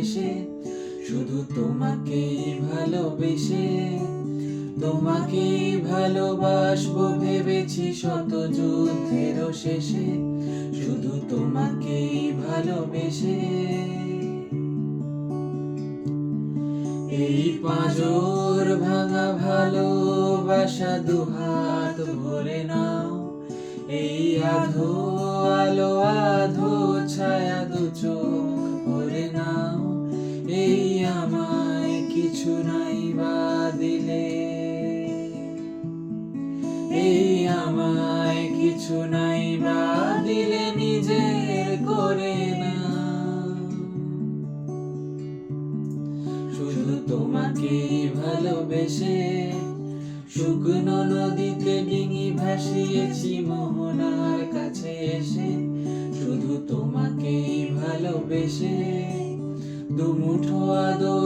বেশে শুধু তোমাকেই ভালোবেসে তোমাকেই ভালোবাসবো ভেবেছি শত যুদ্ধের শেষে, শুধু তোমাকেই ভালোবেসে। এই পাঁজর ভাঙা ভালোবাসা দুহাত ভরে নাও, এই আধো আলো আধো ছায়া দু চোখ আমায় কিছু নাই বা দিলে এই আমায় কিছু নাই বা দিলে নিজের করে না। শুধু তোমাকে ভালোবেসে শুকনো নদীতে ডিঙি ভাসিয়েছি, মোহনার কাছে এসে শুধু তোমাকেই ভালোবেসে দুমুঠো আদর